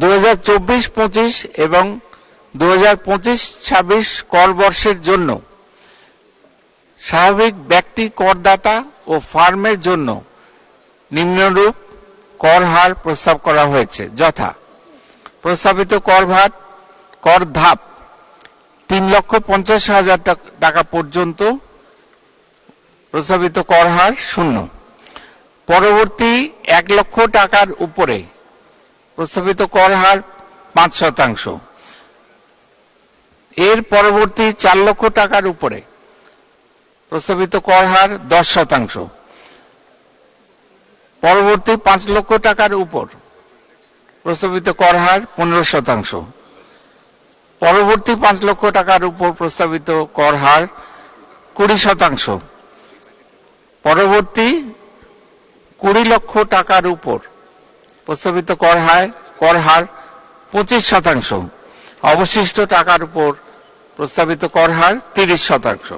দু হাজার চব্বিশ পঁচিশ এবং দু হাজার পঁচিশ ছাব্বিশ কর বর্ষের জন্য স্বাভাবিক ব্যক্তি করদাতা ও ফার্মের জন্য নিম্নরূপ কর হার প্রস্তাব করা হয়েছে। যথা প্রস্তাবিত কর ভাত কর ধাপ তিন লক্ষ পঞ্চাশ হাজার টাকা পর্যন্ত প্রস্তাবিত কর হার শূন্য। পরবর্তী এক লক্ষ টাকার উপরে প্রস্তাবিত কর হার পাঁচ শতাংশ। এর পরবর্তী চার লক্ষ টাকার উপরে প্রস্তাবিত কর হার দশ শতাংশ। পরবর্তী পাঁচ লক্ষ টাকার উপর প্রস্তাবিত কর হার পনেরো শতাংশ। পরবর্তী পাঁচ লক্ষ টাকার উপর প্রস্তাবিত কর হার কুড়ি শতাংশ। পরবর্তী কুড়ি লক্ষ টাকার উপর প্রস্তাবিত কর হার কর হার পঁচিশ শতাংশ। অবশিষ্ট টাকার উপর প্রস্তাবিত কর হার তিরিশ শতাংশ।